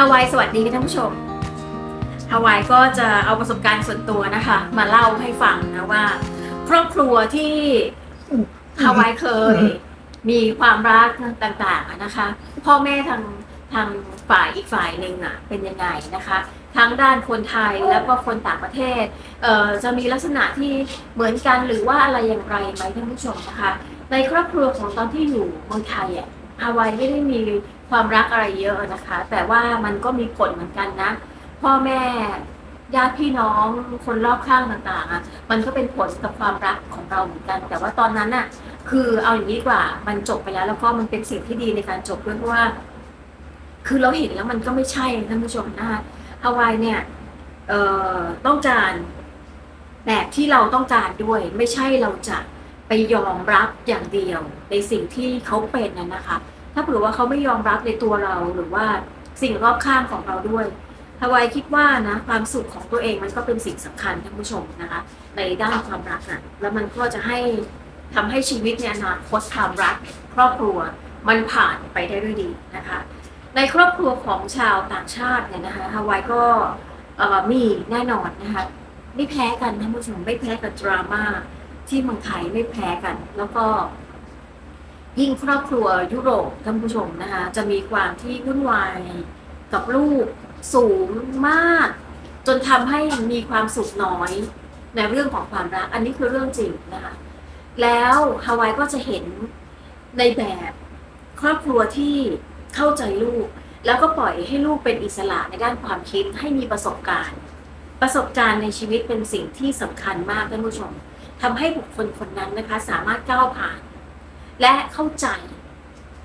าวายสวัสดีท่านผู้ชมฮาวายก็จะเอาประสบการณ์ส่วนตัวนะคะ มาเล่าให้ฟังนะว่า ครอบครัวที่ฮาวายเคยมีความรักต่างๆนะคะ พ่อแม่ทางทางฝ่ายอีกฝ่ายหนึ่งอะเป็นยังไงนะคะ ทั้งด้านคนไทยแล้วก็คนต่างประเทศเอ่อจะมีลักษณะที่เหมือนกันหรือว่าอะไรอย่างไรไหมท่านผู้ชมนะคะ ในครอบครัวของตอนที่อยู่เมืองไทยอะฮาวายไม่ได้มี ความรักอะไรเยอะนะคะ แต่ว่ามันก็มีผลเหมือนกันนะ พ่อแม่ญาติพี่น้องคนรอบข้างต่างๆอะมันก็เป็นผลกับความรักของเราเหมือนกัน แต่ว่าตอนนั้นน่ะ คือเอาอย่างนี้ดีกว่ามันจบไปแล้ว แล้วก็มันเป็นสิ่งที่ดีในการจบด้วยเพราะว่า คือเราเห็นแล้วมันก็ไม่ใช่ท่านผู้ชมนะคะฮาวายเนี่ยเอ่อต้องการแบบที่เราต้องการด้วย ไม่ใช่เราจะไปยอมรับอย่างเดียวในสิ่งที่เขาเป็นน่ะนะคะ ถ้าเผื่อว่าเขาไม่ยอมรับในตัวเราหรือว่าสิ่งรอบข้างของเราด้วยฮาวายคิดว่านะความสุขของตัวเองมันก็เป็นสิ่งสำคัญท่านผู้ชมนะคะ ในด้านความรักนะแล้วมันก็จะให้ทำให้ชีวิตในอนาคตความรักครอบครัวมันผ่านไปได้ด้วยดีนะคะ ในครอบครัวของชาวต่างชาติเนี่ยนะคะฮาวายก็มีแน่นอนนะคะไม่แพ้กันท่านผู้ชมไม่แพ้กับดราม่าที่เมืองไทยไม่แพ้กัน แล้วก็ ยิ่งครอบครัวยุโรปท่านผู้ชมนะคะจะมีความที่วุ่นวายกับลูกสูงมาก จนทำให้มีความสุขน้อยในเรื่องของความรัก อันนี้คือเรื่องจริงนะคะแล้วฮาวายก็จะเห็นในแบบครอบครัวที่เข้าใจลูก แล้วก็ปล่อยให้ลูกเป็นอิสระในด้านความคิดให้มีประสบการณ์ ประสบการณ์ในชีวิตเป็นสิ่งที่สำคัญมากท่านผู้ชมทำให้บุคคลคนนั้นนะคะ สามารถก้าวผ่าน และเข้าใจ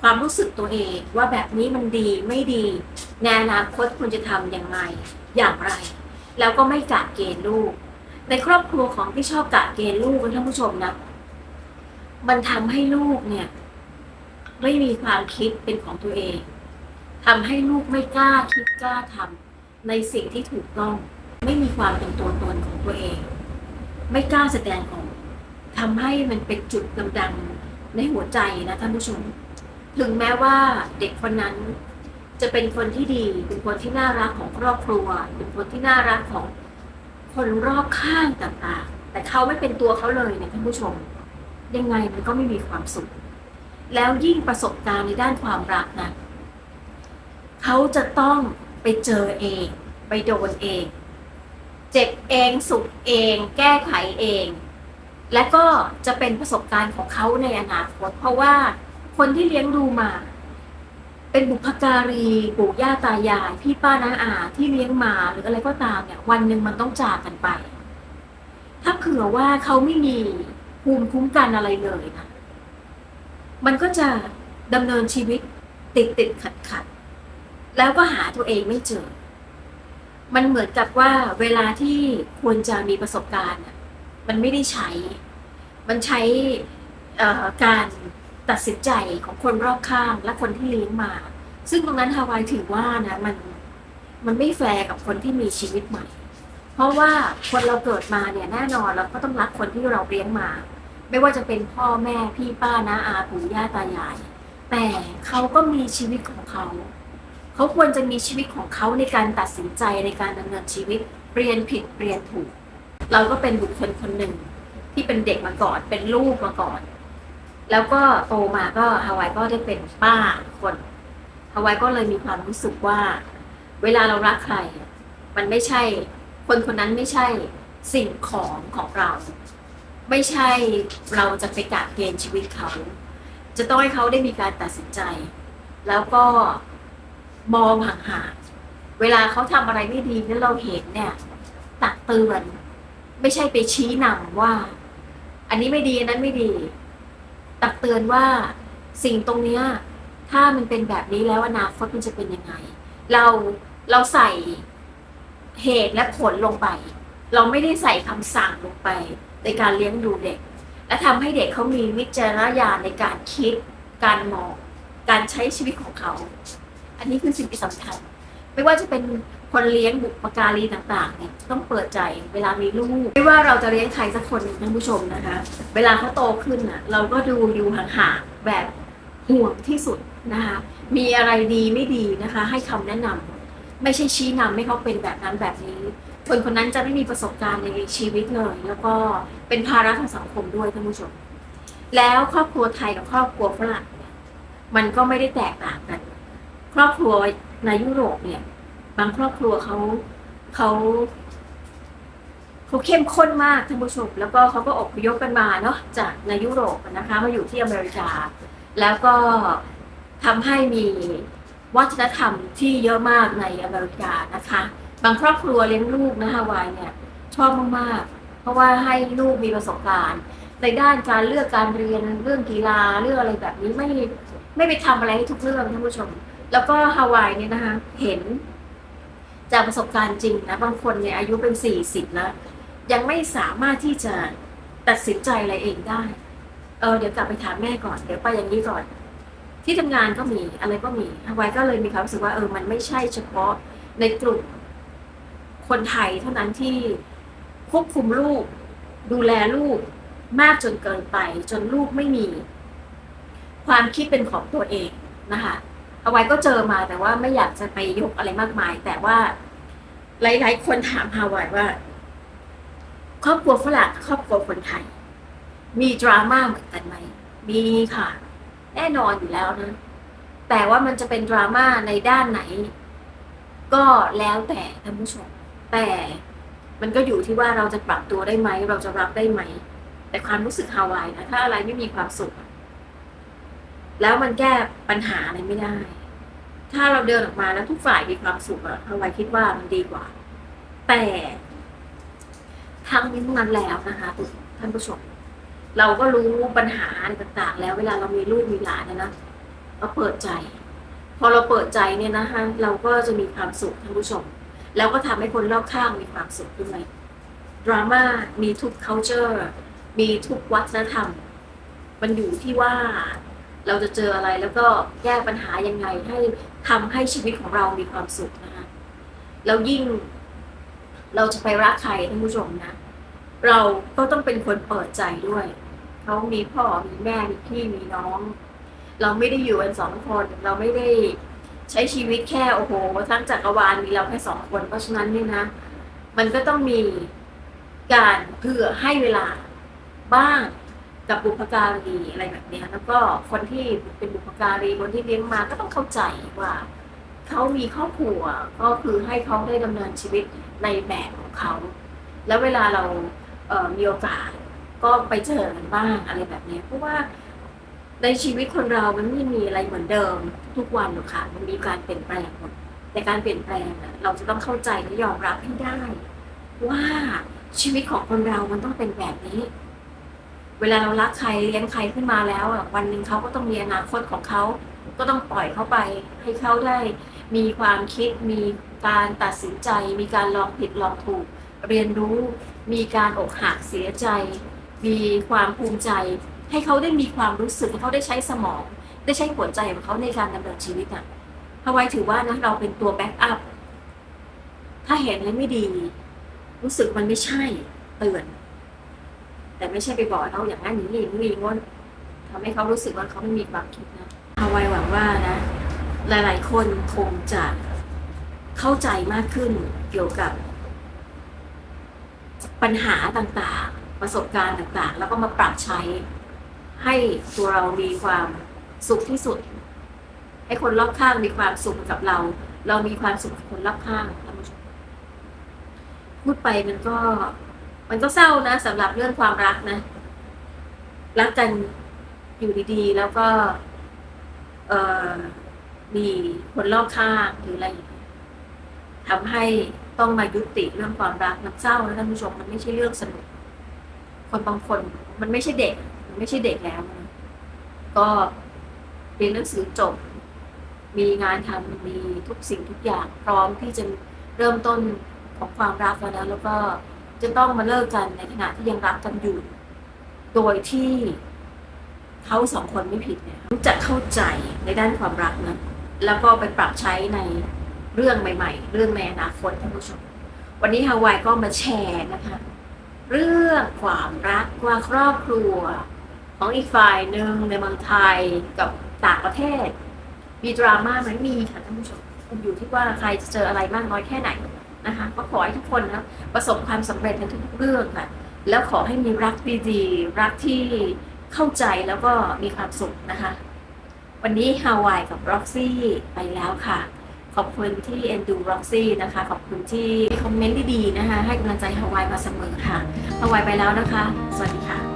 ความรู้สึกตัวเองว่าแบบนี้มันดีไม่ดีในอนาคตคุณจะทำอย่างไรอย่างไร แล้วก็ไม่กะเกณฑ์ลูก ในครอบครัวของที่ชอบกะเกณฑ์ลูกนะท่านผู้ชมนะมันทำให้ลูกเนี่ย ไม่มีความคิดเป็นของตัวเองทำให้ลูกไม่กล้าคิดกล้าทำในสิ่งที่ถูกต้อง ไม่มีความเป็นตัวตนของตัวเอง ไม่กล้าแสดงออกทำให้มันเป็นจุดดำๆ ในหัวใจนะท่านผู้ชม ถึงแม้ว่าเด็กคนนั้นจะเป็นคนที่ดี เป็นคนที่น่ารักของครอบครัว เป็นคนที่น่ารักของคนรอบข้างต่างๆ แต่เขาไม่เป็นตัวเขาเลยเนี่ยท่านผู้ชม ยังไงมันก็ไม่มีความสุข แล้วยิ่งประสบการณ์ในด้านความรักนะเขาจะต้องไปเจอเอง ไปโดนเอง เจ็บเองสุขเอง แก้ไขเอง และก็จะเป็นประสบการณ์ของเขาในอนาคต เพราะว่าคนที่เลี้ยงดูมา เป็นบุพการีปู่ย่าตายาย พี่ป้าน้าอาที่เลี้ยงมาหรืออะไรก็ตามเนี่ย วันหนึ่งมันต้องจากกันไป ถ้าเผื่อว่าเขาไม่มีภูมิคุ้มกันอะไรเลยนะมันก็จะดำเนินชีวิตติดติดขัดขัดแล้วก็หาตัวเองไม่เจอ มันเหมือนกับว่าเวลาที่ควรจะมีประสบการณ์ มันไม่ได้ใช้ มันใช้การตัดสินใจของคนรอบข้างและคนที่เลี้ยงมา ซึ่งตรงนั้นฮาวายถือว่านะมันมันไม่แฟร์กับคนที่มีชีวิตใหม่ เพราะว่าคนเราเกิดมาเนี่ยแน่นอนเราก็ต้องรักคนที่เราเลี้ยงมา ไม่ว่าจะเป็นพ่อแม่พี่ป้านะอาปู่ย่าตายาย แต่เขาก็มีชีวิตของเขา เขาควรจะมีชีวิตของเขาในการตัดสินใจในการดำเนินชีวิตเรียนผิดเรียนถูก เราก็เป็นบุคคลคนหนึ่งที่เป็นเด็กมาก่อน เป็นลูกมาก่อน แล้วก็โตมาก็ฮาวายก็ได้เป็นป้าคนฮาวายก็เลยมีความรู้สึกว่า เวลาเรารักใคร มันไม่ใช่ คนคนนั้นไม่ใช่สิ่งของของเรา ไม่ใช่เราจะไปกะเกณฑ์ชีวิตเขา จะต้องให้เขาได้มีการตัดสินใจ แล้วก็มองห่างๆเวลาเขาทำอะไรไม่ดีแล้วเราเห็นเนี่ยตักเตือน ไม่ใช่ไปชี้นำว่า อันนี้ไม่ดีอันนั้นไม่ดี ตักเตือนว่าสิ่งตรงเนี้ยถ้ามันเป็นแบบนี้แล้วอนาคตมันจะเป็นยังไง เราเราใส่เหตุและผลลงไป เราไม่ได้ใส่คำสั่งลงไป ในการเลี้ยงดูเด็ก และทำให้เด็กเขามีวิจารณญาณในการคิด การมอง การใช้ชีวิตของเขา อันนี้คือสิ่งที่สำคัญ ไม่ว่าจะเป็น คนเลี้ยงบุปการีต่างๆเนี่ยต้องเปิดใจเวลามีลูก ไม่ว่าเราจะเลี้ยงใครสักคนท่านผู้ชมนะคะ เวลาเขาโตขึ้นน่ะเราก็ดูอยู่ห่างๆแบบห่วงที่สุดนะคะ มีอะไรดีไม่ดีนะคะ ให้คำแนะนไม่ใช่ชี้นำให้เขาเป็นแบบนั้นแบบนี้ คนคนนั้นจะไม่มีประสบการณ์ในชีวิตเลย แล้วก็เป็นภาระทางสังคมด้วยท่านผู้ชม แล้วครอบครัวไทยกับครอบครัวฝรั่งเนี่ยมันก็ไม่ได้แตกต่างกัน ครอบครัวในยุโรปเนี่ย บางครอบครัวเขาเขาเขาเข้มข้นมากท่านผู้ชมแล้วก็เขาก็อพยพกันมาเนาะจากในยุโรปนะคะมาอยู่ที่อเมริกา แล้วก็ทำให้มีวัฒนธรรมที่เยอะมากในอเมริกานะคะ บางครอบครัวเลี้ยงลูกนะฮาวายเนี่ยชอบมากๆเพราะว่าให้ลูกมีประสบการณ์ ในด้านการเลือกการเรียนเรื่องกีฬาเรื่องอะไรแบบนี้ไม่ไม่ไปทำอะไรให้ทุกเรื่องท่านผู้ชม แล้วก็ฮาวายเนี่ยนะคะเห็น จากประสบการณ์จริงนะบางคนเนี่ยอายุเป็นสี่สิบแล้ว ยังไม่สามารถที่จะตัดสินใจอะไรเองได้ เออเดี๋ยวกลับไปถามแม่ก่อน เดี๋ยวไปอย่างนี้ก่อน ที่ทำงานก็มีอะไรก็มีฮาวายก็เลยมีความรู้สึกว่าเออมันไม่ใช่เฉพาะในกลุ่มคนไทยเท่านั้นที่ควบคุมลูก ดูแลลูกมากจนเกินไป จนลูกไม่มี ความคิดเป็นของตัวเองนะคะ เอาไว้ก็เจอมาแต่ว่าไม่อยากจะไปยกอะไรมากมาย แต่ว่าหลาย ๆ คนถามฮาวายว่า ครอบครัวฝรั่งครอบครัวคนไทย มีดราม่าเหมือนกันไหมมีค่ะ แน่นอนอยู่แล้วนะแต่ว่ามันจะเป็นดราม่าในด้านไหน ก็แล้วแต่ท่านผู้ชมแต่มันก็อยู่ที่ว่าเราจะปรับตัวได้ไหม เราจะรับได้ไหม แต่ความรู้สึกฮาวายนะถ้าอะไรไม่มีความสุข แล้วมันแก้ปัญหาอะไรไม่ได้ ถ้าเราเดินออกมาแล้วทุกฝ่ายมีความสุขอะฮาวายคิดว่ามันดีกว่า แต่ทั้งนี้ทั้งนั้นแล้วนะคะท่านผู้ชมเราก็รู้ปัญหาต่างๆ แล้วเวลาเรามีลูกมีหลานนี่ยนะเราเปิดใจ พอเราเปิดใจเนี่ยนะคะเราก็จะมีความสุขท่านผู้ชม แล้วก็ทำให้คนรอบข้างมีความสุขด้วยดราม่ามีทุก culture มีทุกวัฒนธรรม มันอยู่ที่ว่า เราจะเจออะไรแล้วก็แก้ปัญหายังไงให้ทำให้ชีวิตของเรามีความสุขนะคะแล้วยิ่งเราจะไปรักใครท่านผู้ชมนะ เราก็ต้องเป็นคนเปิดใจด้วยเขามีพ่อมีแม่มีพี่มีน้อง เราไม่ได้อยู่กันสองคนเราไม่ได้ใช้ชีวิตแค่โอ้โหทั้งจักรวาลมีเราแค่สองคน เพราะฉะนั้นเนี่ยนะ มันก็ต้องมีการเผื่อให้เวลาบ้าง กับบุพการีอะไรแบบนี้แล้วก็คนที่เป็นบุพการีคนที่เลี้ยงมาก็ต้องเข้าใจว่าเขามีครอบครัวก็คือให้เขาได้ดำเนินชีวิตในแบบของเขา แล้วเวลาเราเออมีโอกาสก็ไปเจอกันบ้างอะไรแบบนี้เพราะว่าในชีวิตคนเรามันไม่มีอะไรเหมือนเดิมทุกวันหรอกค่ะมันมีการเปลี่ยนแปลงหมดแต่การเปลี่ยนแปลงเราจะต้องเข้าใจและยอมรับให้ได้ ว่าชีวิตของคนเรามันต้องเป็นแบบนี้ เวลาเรารักใครเลี้ยงใครขึ้นมาแล้วอะวันหนึ่งเขาก็ต้องมีอนาคตของเขา ก็ต้องปล่อยเขาไป ให้เขาได้มีความคิด มีการตัดสินใจ มีการลองผิดลองถูก เรียนรู้ มีการอกหักเสียใจ มีความภูมิใจ ให้เขาได้มีความรู้สึกเขาได้ใช้สมอง ได้ใช้หัวใจของเขาในการดำเนินชีวิตอะฮาวายถือว่านะเราเป็นตัวแบ็กอัพถ้าเห็นแล้วไม่ดี รู้สึกมันไม่ใช่เตือน แต่ไม่ใช่ไปบอกเขาอย่างนั้นอย่างนี้อย่างนี้งนทำให้เขารู้สึกว่าเขาไม่มีความคิดนะฮาไวายหวังว่านะ หลาย ๆ คนคงจะเข้าใจมากขึ้นเกี่ยวกับ ปัญหาต่างๆ ประสบการณ์ต่างๆ แล้วก็มาปรับใช้ ให้ตัวเรามีความสุขที่สุด ให้คนรอบข้างมีความสุขกับเรา เรามีความสุขกับคนรอบข้างท่านผู้ชมพูดไปมันก็ มันก็เศร้านะสำหรับเรื่องความรักนะ รักกันอยู่ดีๆ แล้วก็เออมีคนรอบข้างหรืออะไรอย่างเงี้ยทำให้ต้องมายุติเรื่องความรักมันเศร้านะท่านผู้ชมมันไม่ใช่เรื่องสนุก คนบางคนมันไม่ใช่เด็ก มันไม่ใช่เด็กแล้วนะก็เรียนหนังสือจบ มีงานทำมีทุกสิ่งทุกอย่าง พร้อมที่จะเริ่มต้นของความรักแล้วนะแล้วก็ จะต้องมาเลิกกันในขณะที่ยังรักกันอยู่ โดยที่เขาสองคนไม่ผิดเนี่ยรู้จักเข้าใจในด้านความรักนะแล้วก็ไปปรับใช้ในเรื่องใหม่ ๆ เรื่องในอนาคตท่านผู้ชม วันนี้ฮาวายก็มาแชร์นะคะ เรื่องความรักว่าครอบครัว ของอีกฝ่ายหนึ่งในเมืองไทยกับต่างประเทศ มีดราม่าไหมมีค่ะท่านผู้ชมมันอยู่ที่ว่าใครจะเจออะไรมากน้อยแค่ไหน นะคะก็ขอให้ทุกคนนะประสบความสำเร็จในทุกๆเรื่องค่ะแล้วขอให้มีรักดีๆ รักที่เข้าใจแล้วก็มีความสุขนะคะ วันนี้ฮาวายกับร็อกซี่ไปแล้วค่ะ ขอบคุณที่เอ็นดูร็อกซี่นะคะ ขอบคุณที่คอมเมนต์ดีๆนะคะ ให้กำลังใจฮาวายมาเสมอค่ะฮาวายไปแล้วนะคะ สวัสดีค่ะ